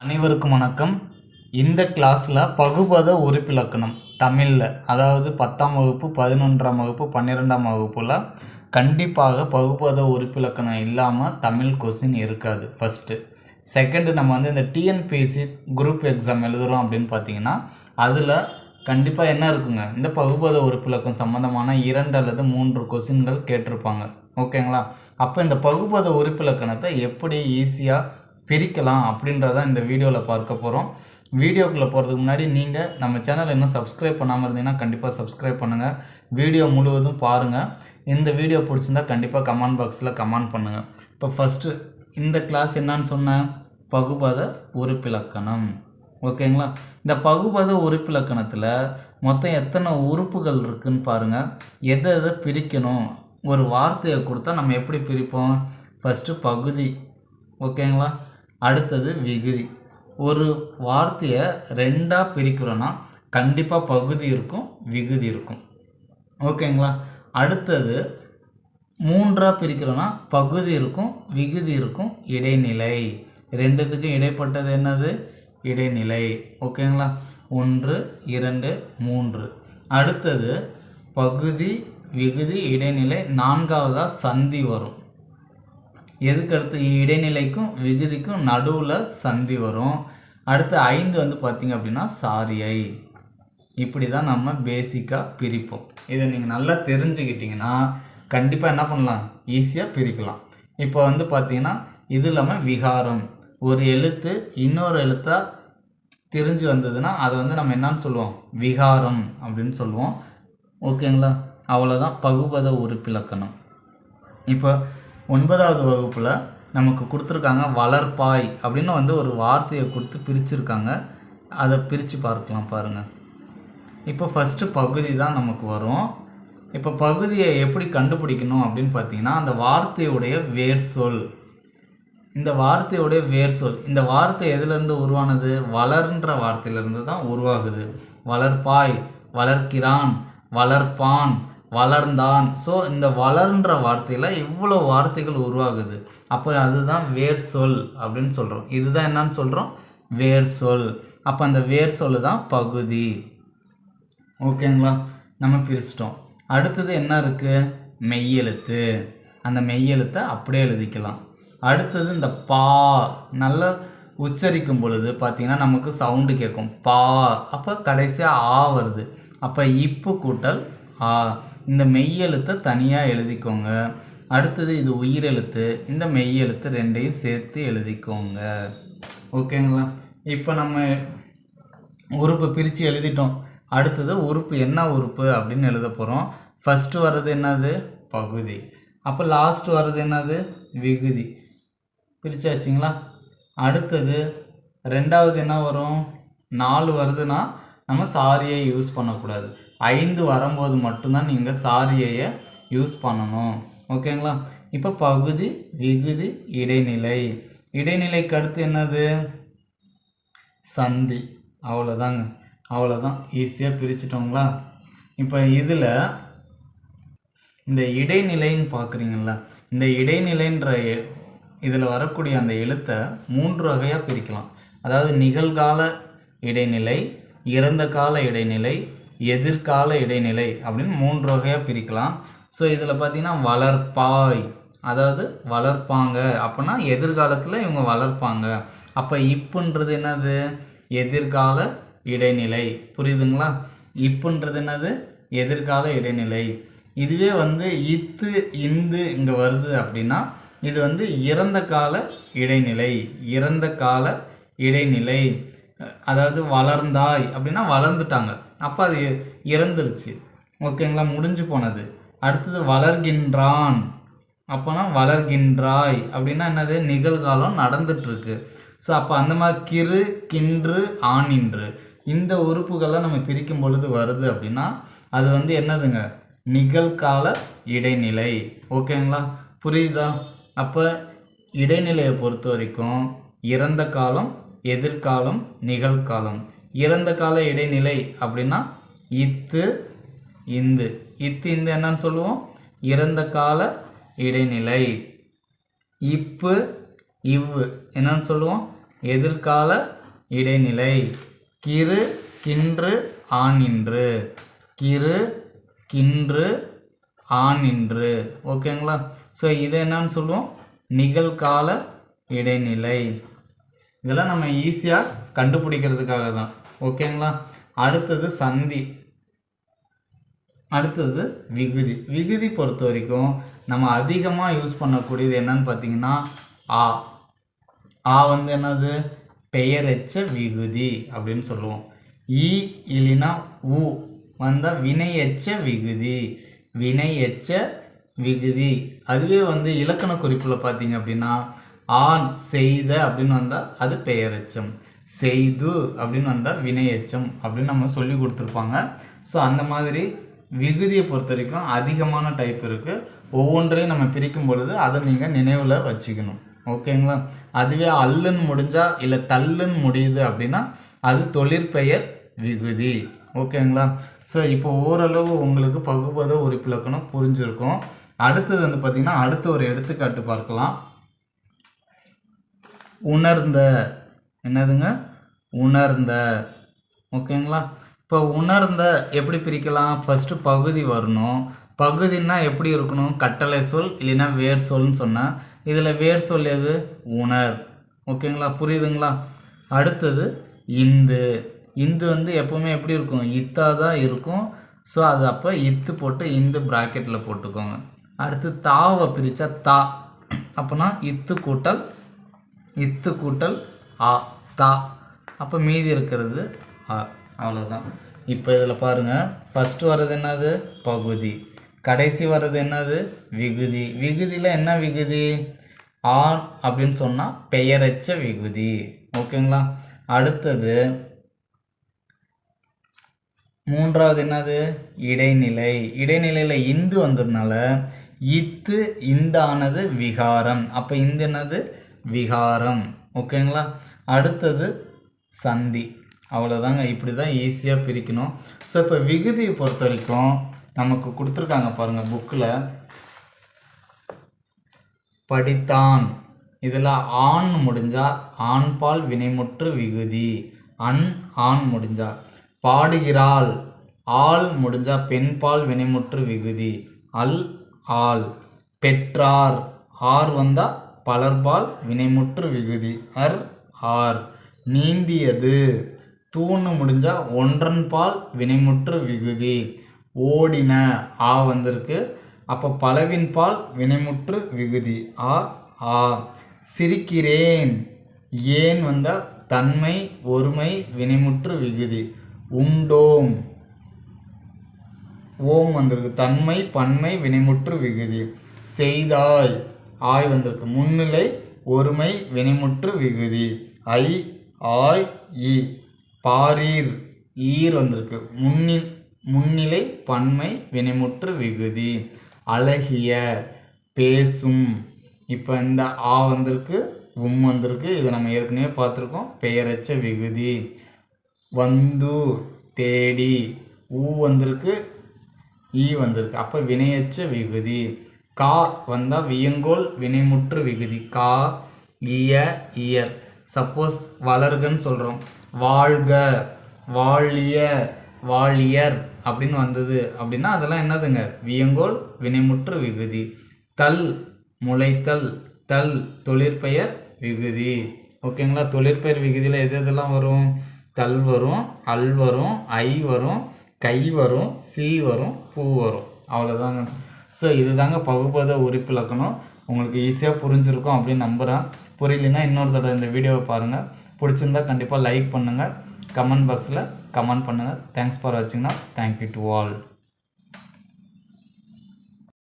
அனைவருக்கும் வணக்கம். இந்த கிளாஸில் பகுபத உறுப்பிலக்கணம் தமிழில் அதாவது பத்தாம் வகுப்பு பதினொன்றாம் வகுப்பு பன்னிரெண்டாம் வகுப்பில் கண்டிப்பாக பகுபத உறுப்பிலக்கணம் இல்லாமல் தமிழ் கொஸ்டின் இருக்காது. ஃபஸ்ட்டு செகண்டு நம்ம வந்து இந்த டிஎன்பிஎஸ்சி குரூப் எக்ஸாம் எழுதுகிறோம் அப்படின்னு பார்த்தீங்கன்னா அதில் கண்டிப்பாக என்ன இருக்குங்க? இந்த பகுபத உறுப்பிலக்கம் சம்மந்தமான இரண்டு அல்லது மூன்று கொஸ்டின்கள் கேட்டிருப்பாங்க. ஓகேங்களா அப்போ இந்த பகுபத உறுப்பிலக்கணத்தை எப்படி ஈஸியாக பிரிக்கலாம் அப்படின்றத இந்த வீடியோவில் பார்க்க போகிறோம் வீடியோக்குள்ளே போகிறதுக்கு முன்னாடி நீங்கள் நம்ம சேனல் இன்னும் சப்ஸ்கிரைப் பண்ணாமல் இருந்தீங்கன்னா கண்டிப்பாக சப்ஸ்கிரைப் பண்ணுங்கள் வீடியோ முழுவதும் பாருங்கள் இந்த வீடியோ பிடிச்சிருந்தா கண்டிப்பாக கமெண்ட் பாக்ஸில் கமெண்ட் பண்ணுங்கள் இப்போ ஃபஸ்ட்டு இந்த கிளாஸ் என்னன்னு சொன்னேன் பகுபத உறுப்பிலக்கணம். ஓகேங்களா? இந்த பகுபத உறுப்பிலக்கணத்தில் மொத்தம் எத்தனை உறுப்புகள் இருக்குதுன்னு பாருங்கள் எதை எதை பிரிக்கணும்? ஒரு வார்த்தையை கொடுத்தா நம்ம எப்படி பிரிப்போம்? ஃபஸ்ட்டு பகுதி. ஓகேங்களா? அடுத்தது விகுதி ஒரு வார்த்தையை ரெண்டாக பிரிக்கிறோன்னா கண்டிப்பாக பகுதி இருக்கும் விகுதி இருக்கும். ஓகேங்களா? அடுத்தது மூன்றாக பிரிக்கிறோன்னா பகுதி இருக்கும் விகுதி இருக்கும் இடைநிலை. ரெண்டுத்துக்கும் இடைப்பட்டது என்னது? இடைநிலை. ஓகேங்களா? ஒன்று இரண்டு மூன்று. அடுத்தது பகுதி விகுதி இடைநிலை நான்காவதாக சந்தி வரும். எதுக்கு அடுத்து இடைநிலைக்கும் விகுதிக்கும் நடுவில் சந்தி வரும்? அடுத்து ஐந்து வந்து பார்த்திங்க அப்படின்னா சாரியை. இப்படி தான் நம்ம பேசிக்காக பிரிப்போம். இதை நீங்கள் நல்லா தெரிஞ்சுக்கிட்டிங்கன்னா கண்டிப்பாக என்ன பண்ணலாம்? ஈஸியாக பிரிக்கலாம். இப்போ வந்து பார்த்திங்கன்னா இது இல்லாமல் விகாரம். ஒரு எழுத்து இன்னொரு எழுத்தாக திரிஞ்சு வந்ததுன்னா அதை வந்து நம்ம என்னன்னு சொல்லுவோம்? விகாரம் அப்படின்னு சொல்லுவோம். ஓகேங்களா? அவ்வளோதான் பகுபத உறுப்பிலக்கணம். இப்போ ஒன்பதாவது வகுப்பில் நமக்கு கொடுத்துருக்காங்க வளர்ப்பாய் அப்படின்னு வந்து ஒரு வார்த்தையை கொடுத்து பிரிச்சுருக்காங்க. அதை பிரித்து பார்க்கலாம் பாருங்கள் இப்போ ஃபஸ்ட்டு பகுதி தான் நமக்கு வரும். இப்போ பகுதியை எப்படி கண்டுபிடிக்கணும் அப்படின்னு பார்த்தீங்கன்னா அந்த வார்த்தையுடைய வேர் சொல். இந்த வார்த்தையுடைய வேர் சொல். இந்த வார்த்தை எதுலேருந்து உருவானது? வளர்ன்ற வார்த்தையிலேருந்து தான் உருவாகுது. வளர்ப்பாய் வளர்க்கிறான் வளர்ப்பான் வளர்ந்தான். ஸோ இந்த வளர்ன்ற வார்த்தையில் இவ்வளோ வார்த்தைகள் உருவாகுது. அப்போ அதுதான் வேர் சொல் அப்படின்னு சொல்கிறோம் இதுதான் என்னன்னு சொல்கிறோம் வேர் சொல். அப்போ அந்த வேர் சொல் தான் பகுதி. ஓகேங்களா நம்ம பிரிச்சிட்டோம். அடுத்தது என்ன இருக்குது மெய்யெழுத்து. அந்த மெய்யெழுத்தை அப்படியே எழுதிக்கலாம். அடுத்தது இந்த பா. நல்லா உச்சரிக்கும் பொழுது பார்த்தீங்கன்னா நமக்கு சவுண்டு கேட்கும். பா. அப்போ கடைசியாக ஆ வருது. அப்போ இப்பு கூட்டல் ஆ. இந்த மெய்யெழுத்தை தனியாக எழுதிக்கோங்க. அடுத்தது இது உயிரெழுத்து. இந்த மெய்யெழுத்து ரெண்டையும் சேர்த்து எழுதிக்கோங்க. ஓகேங்களா? இப்போ நம்ம உறுப்பு பிரித்து எழுதிட்டோம். அடுத்தது உறுப்பு என்ன உறுப்பு அப்படின்னு எழுத போகிறோம் ஃபஸ்ட்டு வர்றது என்னது? பகுதி. அப்போ லாஸ்ட் வர்றது என்னது? விகுதி. பிரிச்சாச்சுங்களா? அடுத்தது ரெண்டாவது என்ன வரும்? நாலு வருதுன்னா நம்ம சாரியை யூஸ் பண்ணக்கூடாது. ஐந்து வரும்போது மட்டும்தான் நீங்கள் சாரியையை யூஸ் பண்ணணும். ஓகேங்களா? இப்போ பகுதி விகுதி இடைநிலை. இடைநிலைக்கு அடுத்து என்னது? சந்தி. அவ்வளோதாங்க அவ்வளோதான் ஈஸியாக பிரிச்சிட்டோங்களா? இப்போ இதில் இந்த இடைநிலைன்னு பார்க்குறீங்களா இந்த இடைநிலைன்ற இதில் வரக்கூடிய அந்த எழுத்தை மூன்று வகையாக பிரிக்கலாம். அதாவது நிகழ்கால இடைநிலை இறந்த கால இடைநிலை எதிர்கால இடைநிலை அப்படின்னு மூன்று வகையாக பிரிக்கலாம். ஸோ இதில் பார்த்தீங்கன்னா வளர்ப்பாய் அதாவது வளர்ப்பாங்க அப்படின்னா எதிர்காலத்தில் இவங்க வளர்ப்பாங்க. அப்போ இப்புன்றது என்னது? எதிர்கால இடைநிலை. புரியுதுங்களா? இப்புன்றது என்னது? எதிர்கால இடைநிலை. இதுவே வந்து இத்து இந்து இங்கே வருது அப்படின்னா இது வந்து இறந்த கால இடைநிலை. இறந்த கால இடைநிலை. அதாவது வளர்ந்தாய் அப்படின்னா வளர்ந்துட்டாங்க. அப்போ அது இறந்துருச்சு. ஓகேங்களா? முடிஞ்சு போனது. அடுத்தது வளர்கின்றான். அப்போனா வளர்கின்றாய். அப்படின்னா என்னது? நிகழ்காலம் நடந்துட்டுருக்கு. ஸோ அப்போ அந்த மாதிரி கிரு கின்று ஆணின்று இந்த உறுப்புகள்லாம் நம்ம பிரிக்கும் பொழுது வருது அப்படின்னா அது வந்து என்னதுங்க? நிகழ்கால இடைநிலை. ஓகேங்களா? புரியுதா? அப்போ இடைநிலையை பொறுத்த வரைக்கும் இறந்த காலம் எதிர்காலம் நிகழ்காலம். இறந்த கால இடைநிலை அப்படின்னா இத்து இந்து. இத்து இந்து என்னன்னு சொல்லுவோம்? இறந்த கால இடைநிலை. இப்பு இவ்வு. என்னன்னு சொல்லுவோம்? எதிர்கால இடைநிலை. கிறு கின்று ஆனின்று கிறு கின்று ஆனின்று ஓகேங்களா? ஸோ இது என்னன்னு சொல்லுவோம்? நிகழ்கால இடைநிலை. இதெல்லாம் நம்ம ஈஸியாக கண்டுபிடிக்கிறதுக்காக தான் ஓகேங்களா? அடுத்தது சந்தி. அடுத்தது விகுதி. விகுதி பொறுத்த வரைக்கும் நம்ம அதிகமாக யூஸ் பண்ணக்கூடியது என்னன்னு பார்த்தீங்கன்னா ஆ. ஆ வந்து என்னது? பெயரெச்ச விகுதி அப்படின்னு சொல்லுவோம். ஈ இல்லைன்னா உ வந்தால் வினையச்ச விகுதி. வினையச்ச விகுதி. அதுவே வந்து இலக்கண குறிப்பில் பார்த்தீங்க அப்படின்னா ஆண் செய்த அப்படின்னு வந்தால் அது பெயரெச்சம். செய்து அப்படின்னு வந்தால் வினையெச்சம் அப்படின்னு நம்ம சொல்லி கொடுத்துருப்பாங்க. ஸோ அந்த மாதிரி விகுதியை பொறுத்த வரைக்கும் அதிகமான டைப் இருக்குது ஒவ்வொன்றையும் நம்ம பிரிக்கும் பொழுது அதை நீங்கள் நினைவில் வச்சுக்கணும். ஓகேங்களா அதுவே அல்லுன்னு முடிஞ்சால் இல்லை தள்ளுன்னு முடியுது அப்படின்னா அது தொழிற்பெயர் விகுதி. ஓகேங்களா ஸோ இப்போ ஓரளவு உங்களுக்கு பகுபத உறுப்பிலக்கணம் புரிஞ்சிருக்கும். அடுத்தது வந்து பார்த்திங்கன்னா அடுத்த ஒரு எடுத்துக்காட்டு பார்க்கலாம். உணர்ந்த என்னதுங்க? உணர்ந்த. ஓகேங்களா? இப்போ உணர்ந்த எப்படி பிரிக்கலாம்? ஃபஸ்ட்டு பகுதி வரணும். பகுதின்னா எப்படி இருக்கணும்? கட்டளை சொல் இல்லைன்னா வேர் சொல்னு சொன்னால் இதில் வேர் சொல் எது? உணர். ஓகேங்களா? புரியுதுங்களா? அடுத்தது இந்து. இந்து வந்து எப்போவுமே எப்படி இருக்கும்? இத்தா தான் இருக்கும். ஸோ அது அப்போ இத்து போட்டு இந்து ப்ராக்கெட்டில் போட்டுக்கோங்க. அடுத்து தாவை பிரித்தா தா. அப்போனா இத்து கூட்டல் இத்து கூட்டல் ஆ. தா. அப்போ மீதி இருக்கிறது ஆ அவ்வளோதான் இப்போ இதில் பாருங்கள் ஃபஸ்ட்டு வர்றது என்னது? பகுதி. கடைசி வர்றது என்னது? விகுதி. விகுதியில் என்ன விகுதி? ஆண் அப்படின்னு சொன்னால் பெயரச்ச விகுதி. ஓகேங்களா? அடுத்தது மூன்றாவது என்னது? இடைநிலை. இடைநிலையில் இந்து வந்ததுனால இத்து இந்தானது விகாரம். அப்போ இந்து என்னது? விகாரம். ஓகேங்களா? அடுத்தது சந்தி. அவ்வளோதாங்க இப்படி தான் ஈஸியாக பிரிக்கணும். ஸோ இப்போ விகுதியை பொறுத்த வரைக்கும் நமக்கு கொடுத்துருக்காங்க பாருங்கள் புக்கில் படித்தான். இதில் ஆண் முடிஞ்சால் ஆண்பால் வினைமுற்று விகுதி. அன் ஆண் முடிஞ்சா பாடுகிறாள். ஆள் முடிஞ்சா பெண்பால் வினைமுற்று விகுதி. அல் ஆள். பெற்றார். ஆர் வந்தால் பலர்பால் வினைமுற்று விகுதி. அர் ஆர். நீந்தியது. தூணு முடிஞ்சா ஒன்றன் பால் வினைமுற்று விகுதி. ஓடின. ஆ வந்திருக்கு. அப்போ பலவின் பால் வினைமுற்று விகுதி. ஆ ஆ. சிரிக்கிறேன். ஏன் வந்தால் தன்மை ஒருமை வினைமுற்று விகுதி. உண்டோம். ஓம் வந்திருக்கு. தன்மை பன்மை வினைமுற்று விகுதி. செய்தாய். ஆய் வந்திருக்கு. முன்னிலை ஒருமை வினைமுற்று விகுதி. ஐ ஆய் இ பாரீர் ஈர் வந்திருக்கு. முன்னி முன்னிலை பன்மை வினைமுற்று விகுதி. அழகிய பேசும். இப்போ இந்த ஆ வந்திருக்கு உம் வந்திருக்கு. இதை நம்ம ஏற்கனவே பார்த்துருக்கோம். பெயரச்ச விகுதி. வந்து தேடி ஊ வந்திருக்கு ஈ வந்திருக்கு. அப்போ வினையச்ச விகுதி. கா வந்தால் வியங்கோல் வினைமுற்று விகுதி. கா இய இயர். சப்போஸ் வளர்கன்னு சொல்கிறோம் வாழ்க வாழிய வாழியர் அப்படின்னு வந்தது. அப்படின்னா அதெல்லாம் என்னதுங்க? வியங்கோல் வினைமுற்று விகுதி. தல் முளைத்தல். தல் தொழிற்பெயர் விகுதி. ஓகேங்களா? தொழிற்பெயர் விகுதியில் எது எதெல்லாம் வரும்? தல் வரும் அல் வரும் ஐ வரும் கை வரும் சி வரும் பூ வரும். அவ்வளோதாங்க ஸோ இதுதாங்க பகுபத உறுப்பிலக்கணம். உங்களுக்கு ஈஸியாக புரிஞ்சிருக்கும் அப்படின்னு நம்புகிறேன் புரியலனா இன்னொரு தடவை இந்த வீடியோவை பாருங்கள் பிடிச்சிருந்தா கண்டிப்பாக லைக் பண்ணுங்கள் கமெண்ட் பாக்ஸில் கமெண்ட் பண்ணுங்கள் தேங்க்ஸ் ஃபார் வாட்சிங்னா தேங்க்யூ டு ஆல்